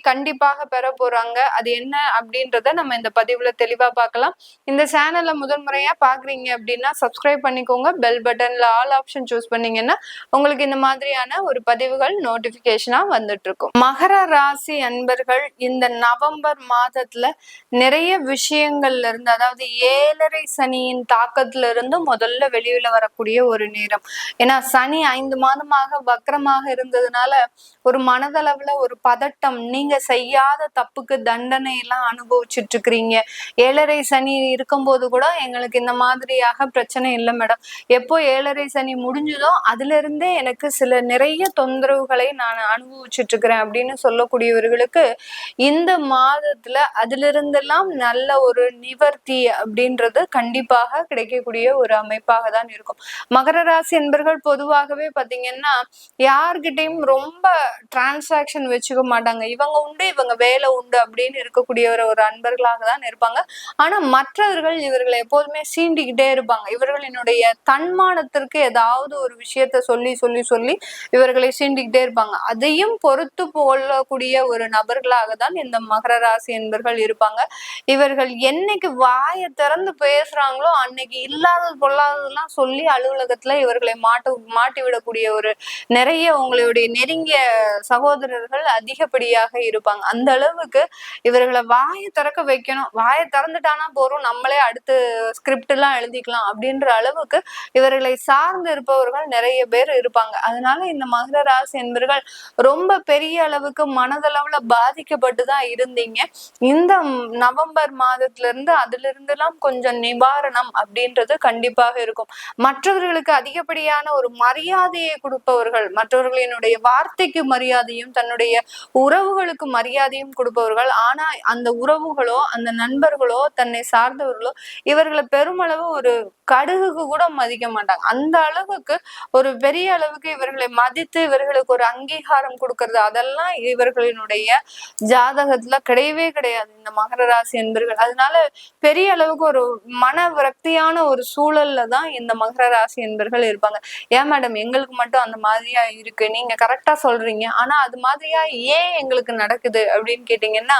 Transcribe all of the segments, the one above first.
கண்டிப்பாக பெற போறாங்க. அது என்ன அப்படின்றத நம்ம இந்த பதிவுல தெளிவா பார்க்கலாம். இந்த சேனல்ல முதல் முறையா பாக்குறீங்க அப்படின்னா சப்ஸ்கிரைப் பண்ணிக்கோங்க. பெல் பட்டன்ல ஆல் ஆப்ஷன் சூஸ் பண்ணீங்கன்னா உங்களுக்கு இந்த மாதிரியான ஒரு பதிவுகள் நோட்டிபிகேஷனா வந்துட்டு இருக்கும் மகர ராசி அன்பர்கள் இந்த நவம்பர் மாதத்துல நிறைய விஷயங்கள்ல இருந்து அதாவது ஏழரை சனியின் தாக்கத்துல இருந்து முதல்ல வெளியில வரக்கூடிய ஒரு நேரம். ஏன்னா சனி ஐந்து மாதமாக வக்கரமாக இருந்ததுனால ஒரு மனதளவுல ஒரு பதட்டம் நீங்க செய்யாத தப்புக்கு தண்டனை எல்லாம் அனுபவிச்சுட்டு இருக்கிறீங்க ஏழரை சனி இருக்கும்போது கூட எங்களுக்கு இந்த மாதிரியாக பிரச்சனை இல்லை மேடம். எப்போ ஏழரை சனி முடிஞ்சதோ அதுல இருந்தே எனக்கு சில நிறைய தொந்தரவுகளை நான் அனுபவிச்சுட்டு இருக்கிறேன் அப்படின்னு சொல்லக்கூடியவர்களுக்கு இந்த மாதத்துல அதுல இருந்தெல்லாம் நல்ல ஒரு நிவர்த்தி அப்படின்றது கண்டிப்பாக கிடைக்கக்கூடிய ஒரு அமைப்பாக தான் இருக்கும். மகர ராசி என்பர்கள் பொதுவாகவே பாத்தீங்கன்னா யார்கிட்டயும் ரொம்ப டிரான்சாக்ஷன் வச்சுக்க மாட்டாங்க. இவங்க உண்டு இவங்க வேலை உண்டு அப்படின்னு இருக்கக்கூடிய ஒரு ஒரு அன்பர்களாக தான் இருப்பாங்க. ஆனா மற்றவர்கள் இவர்களை எப்போதுமே சீண்டிக்கிட்டே இருப்பாங்க. இவர்களினுடைய தன்மானத்திற்கு ஏதாவது ஒரு விஷயத்த சொல்லி சொல்லி சொல்லி இவர்களை சீண்டிக்கிட்டே இருப்பாங்க. அதையும் பொறுத்து கொள்ளக்கூடிய ஒரு நபர்களாக தான் இந்த மகர ராசி என்பர்கள் இருப்பாங்க. இவர்கள் என்னைக்கு வாயை திறந்து பேசுறாங்களோ அன்னைக்கு இல்லாதது பொல்லாததெல்லாம் சொல்லி அலுவலகத்துல இவர்களை மாட்டு மாட்டி விடக்கூடிய ஒரு நிறைய உங்களுடைய நெருங்கிய சகோதரர்கள் அதிகப்படியாக இருப்பாங்க. அந்த அளவுக்கு இவர்களை வாயை திறக்க வைக்கணும். வாயை திறந்துட்டானா போறோம் நம்மளே அடுத்து ஸ்கிரிப்ட் எல்லாம் எழுதிக்கலாம் அப்படின்ற அளவுக்கு இவர்களை சார்ந்து இருப்பவர்கள் நிறைய பேர் இருப்பாங்க. அதனால இந்த மகர ராசி என்பவர்கள் ரொம்ப பெரிய அளவுக்கு மனதளவுல பாதிக்கப்பட்டு தான் இருந்தீங்க. இந்த நவம்பர் மாதத்துல இருந்து அதுல இருந்தெல்லாம் கொஞ்சம் நிவாரணம் அப்படின்றது கண்டிப்பாக இருக்கும். மற்றவர்களுக்கு அதிகப்படியான ஒரு மரியாதையை கொடுப்பவர்கள் மற்றவர்களினுடைய வார்த்தைக்கு மரியாதையும் தன்னுடைய உறவுகள் உறவுகளுக்கு மரியாதையும் கொடுப்பவர்கள். ஆனா அந்த உறவுகளோ அந்த நண்பர்களோ தன்னை சார்ந்தவர்களோ இவர்களை பெருமளவு ஒரு கடுகுக்கு கூட மதிக்க மாட்டாங்க. அந்த அளவுக்கு ஒரு பெரிய அளவுக்கு இவர்களை மதித்து இவர்களுக்கு ஒரு அங்கீகாரம் கொடுக்கறது அதெல்லாம் இவர்களினுடைய ஜாதகத்துல கிடையவே கிடையாது. இந்த மகர ராசி என்பர்கள். அதனால பெரிய அளவுக்கு ஒரு மன விரக்தியான ஒரு சூழல்ல தான் இந்த மகர ராசி என்பர்கள் இருப்பாங்க. ஏன் மேடம்? எங்களுக்கு மட்டும் அந்த மாதிரியா இருக்கு. நீங்க கரெக்டா சொல்றீங்க. ஆனா அது மாதிரியா ஏன் எங்களுக்கு நடக்குது அப்படின்னு கேட்டீங்கன்னா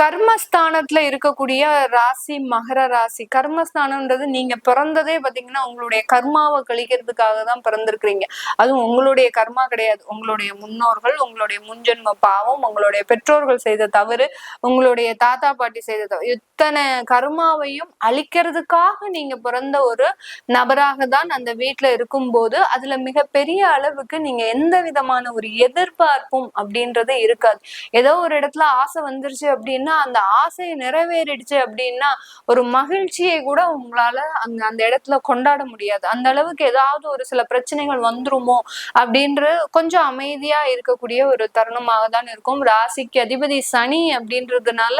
கர்மஸ்தானத்துல இருக்கக்கூடிய ராசி மகர ராசி. கர்மஸ்தானம்ன்றது நீங்க பிறந்ததே பாத்தீங்கன்னா உங்களுடைய கர்மாவை கழிக்கிறதுக்காக தான் பிறந்திருக்கிறீங்க. அதுவும் உங்களுடைய கர்மா கிடையாது. உங்களுடைய முன்னோர்கள் உங்களுடைய முன்ஜென்ம பாவம் உங்களுடைய பெற்றோர்கள் செய்த தவறு உங்களுடைய தாத்தா பாட்டி செய்த தவறு. இத்தனை கர்மாவையும் அழிக்கிறதுக்காக நீங்க பிறந்த ஒரு நபராக தான் அந்த வீட்டுல இருக்கும்போது அதுல மிகப்பெரிய அளவுக்கு நீங்க எந்த விதமான ஒரு எதிர்பார்ப்பும் அப்படின்றது இருக்காது. ஏதோ ஒரு இடத்துல ஆசை வந்துருச்சு அப்படின்னு அப்படின்னா அந்த ஆசையை நிறைவேறிடுச்சு அப்படின்னா ஒரு மகிழ்ச்சியை கூட உங்களால அங்க அந்த இடத்துல கொண்டாட முடியாது. அந்த அளவுக்கு ஏதாவது ஒரு சில பிரச்சனைகள் வந்துருமோ அப்படின்ற கொஞ்சம் அமைதியா இருக்கக்கூடிய ஒரு தருணமாக தான் இருக்கும். ராசிக்கு அதிபதி சனி அப்படின்றதுனால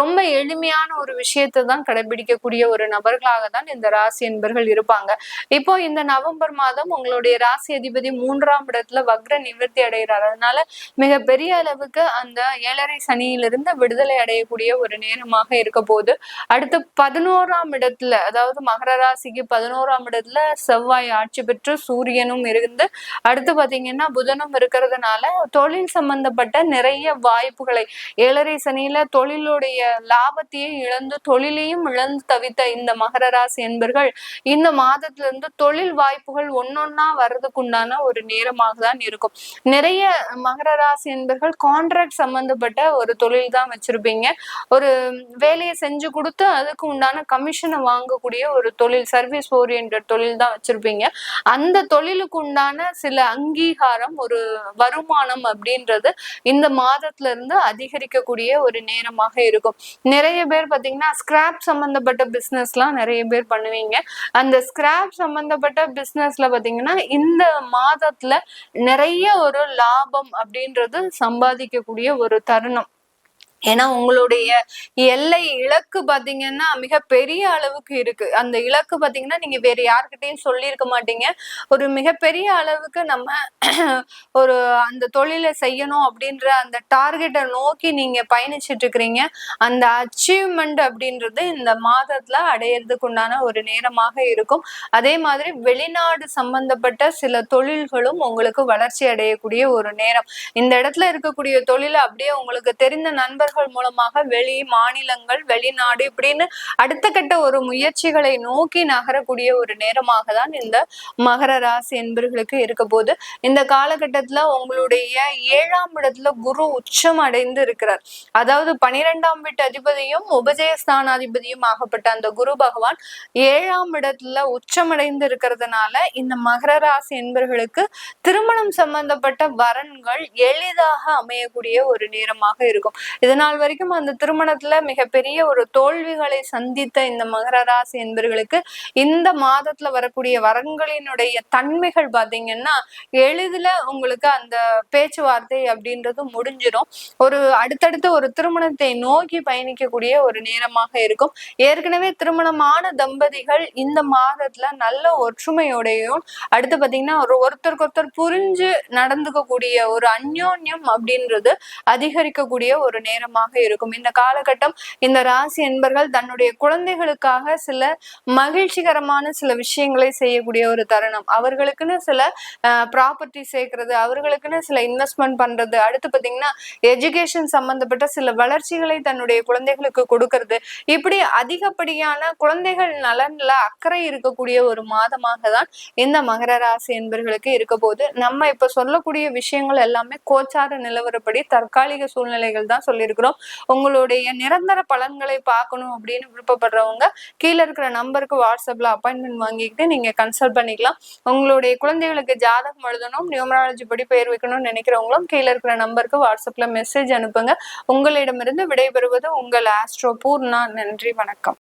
ரொம்ப எளிமையான ஒரு விஷயத்தை தான் கடைபிடிக்கக்கூடிய ஒரு நபர்களாக தான் இந்த ராசி என்பர்கள் இருப்பாங்க. இப்போ இந்த நவம்பர் மாதம் உங்களுடைய ராசி அதிபதி மூன்றாம் இடத்துல வக்ர நிவர்த்தி அடைகிறார். அதனால மிக பெரிய அளவுக்கு அந்த ஏழரை சனியிலிருந்து விடுதலை அடையக்கூடிய ஒரு நேரமாக இருக்க போது அடுத்து பதினோராம் இடத்துல அதாவது மகர ராசிக்கு பதினோராம் இடத்துல செவ்வாய் ஆட்சி பெற்று சூரியனும் இருந்து அடுத்து பாத்தீங்கன்னா புதனும் இருக்கிறதுனால தொழில் சம்பந்தப்பட்ட நிறைய வாய்ப்புகளை ஏழரை சனியில தொழிலுடைய லாபத்தையும் இழந்து தொழிலையும் இழந்து தவித்த இந்த மகர ராசி என்பர்கள் இந்த மாதத்துல இருந்து தொழில் வாய்ப்புகள் ஒன்னொன்னா வர்றதுக்குண்டான ஒரு நேரமாக தான் இருக்கும். நிறைய மகர ராசி என்பர்கள் கான்ட்ராக்ட் சம்பந்தப்பட்ட ஒரு தொழில் தான் வச்சிருப்பீங்க. வச்சிருப்பீங்க ஒரு வேலையை செஞ்சு கொடுத்து அதுக்கு உண்டான கமிஷனை வாங்கக்கூடிய ஒரு தொழில் சர்வீஸ் ஓரியன்ட் தொழில் தான் வச்சிருப்பீங்க. அந்த தொழிலுக்கு உண்டான சில அங்கீகாரம் ஒரு வருமானம் அப்படின்றது இந்த மாதத்துல இருந்து அதிகரிக்கக்கூடிய ஒரு நேரமாக இருக்கும். நிறைய பேர் பாத்தீங்கன்னா ஸ்கிராப் சம்பந்தப்பட்ட பிசினஸ்லாம் நிறைய பேர் பண்ணுவீங்க. அந்த ஸ்கிராப் சம்பந்தப்பட்ட பிசினஸ்ல பாத்தீங்கன்னா இந்த மாதத்துல நிறைய ஒரு லாபம் அப்படின்றது சம்பாதிக்கக்கூடிய ஒரு தருணம். ஏன்னா உங்களுடைய எல்லை இலக்கு பாத்தீங்கன்னா மிக பெரிய அளவுக்கு இருக்கு. அந்த இலக்கு பாத்தீங்கன்னா நீங்க வேற யாருக்கிட்டையும் சொல்லியிருக்க மாட்டீங்க. ஒரு மிகப்பெரிய அளவுக்கு நம்ம ஒரு அந்த தொழிலை செய்யணும் அப்படின்ற அந்த டார்கெட்டை நோக்கி நீங்க பயணிச்சுட்டு இருக்கிறீங்க அந்த அச்சீவ்மெண்ட் அப்படின்றது இந்த மாதத்துல அடையிறதுக்கு உண்டான ஒரு நேரமாக இருக்கும். அதே மாதிரி வெளிநாடு சம்பந்தப்பட்ட சில தொழில்களும் உங்களுக்கு வளர்ச்சி அடையக்கூடிய ஒரு நேரம். இந்த இடத்துல இருக்கக்கூடிய தொழிலை அப்படியே உங்களுக்கு தெரிந்த நண்பர் நண்பர்கள் மூலமாக வெளி மாநிலங்கள் வெளிநாடு இப்படின்னு அடுத்த கட்ட ஒரு முயற்சிகளை நோக்கி நகரக்கூடிய ஒரு நேரமாக தான் இந்த மகர ராசி என்பர்களுக்கு இருக்க போது இந்த காலகட்டத்துல உங்களுடைய ஏழாம் இடத்துல குரு உச்சம் அடைந்து இருக்கிறார். அதாவது பனிரெண்டாம் வீட்டு அதிபதியும் உபஜய ஸ்தானாதிபதியும் ஆகப்பட்ட அந்த குரு பகவான் ஏழாம் இடத்துல உச்சமடைந்து இருக்கிறதுனால இந்த மகர ராசி என்பர்களுக்கு திருமணம் சம்பந்தப்பட்ட வரன்கள் எளிதாக அமையக்கூடிய ஒரு நேரமாக இருக்கும். இதனால் நாள் வரைக்கும் அந்த திருமணத்துல மிகப்பெரிய ஒரு தோல்விகளை சந்தித்த இந்த மகர ராசி என்பர்களுக்கு இந்த மாதத்துல வரக்கூடிய வரங்களினுடைய தன்மைகள் பாத்தீங்கன்னா எளிதுல உங்களுக்கு அந்த பேச்சுவார்த்தை அப்படின்றது முடிஞ்சிடும். ஒரு அடுத்தடுத்து ஒரு திருமணத்தை நோக்கி பயணிக்கக்கூடிய ஒரு நேரமாக இருக்கும். ஏற்கனவே திருமணமான தம்பதிகள் இந்த மாதத்துல நல்ல ஒற்றுமையோடையும் அடுத்து பாத்தீங்கன்னா ஒரு ஒருத்தருக்கு ஒருத்தர் புரிஞ்சு நடந்துக்கக்கூடிய ஒரு அந்யோன்யம் அப்படின்றது அதிகரிக்கக்கூடிய ஒரு நேரம் காலமாக இருக்கும். இந்த காலகட்டம் இந்த ராசி என்பர்கள் தன்னுடைய குழந்தைகளுக்காக சில மகிழ்ச்சிகரமான சில விஷயங்களை செய்யக்கூடிய ஒரு தருணம். அவர்களுக்குன்னு சில ப்ராப்பர்ட்டி சேர்க்கறது அவர்களுக்குன்னு சில இன்வெஸ்ட்மெண்ட் பண்றது அடுத்து பாத்தீங்கன்னா எஜுகேஷன் சம்பந்தப்பட்ட சில வளர்ச்சிகளை தன்னுடைய குழந்தைகளுக்கு கொடுக்கறது. இப்படி அதிகப்படியான குழந்தைகள் நலன்ல அக்கறை இருக்கக்கூடிய ஒரு மாதமாக தான் இந்த மகர ராசி என்பர்களுக்கு இருக்க போது நம்ம இப்ப சொல்லக்கூடிய விஷயங்கள் எல்லாமே கோச்சார நிலவரப்படி தற்காலிக சூழ்நிலைகள் தான் சொல்லியிருக்கிறோம். இருக்கிறோம் உங்களுடைய நிரந்தர பலன்களை பார்க்கணும் அப்படின்னு விருப்பப்படுறவங்க கீழே இருக்கிற நம்பருக்கு வாட்ஸ்அப்ல அப்பாயின்மெண்ட் வாங்கிக்கிட்டு நீங்க கன்சல்ட் பண்ணிக்கலாம். உங்களுடைய குழந்தைகளுக்கு ஜாதகம் எழுதணும் நியூமராலஜி படி பெயர் வைக்கணும்னு நினைக்கிறவங்களும் கீழே இருக்கிற நம்பருக்கு வாட்ஸ்அப்ல மெசேஜ் அனுப்புங்க. உங்களிடமிருந்து விடைபெறுவது உங்கள் ஆஸ்ட்ரோ பூர்ணா. நன்றி வணக்கம்.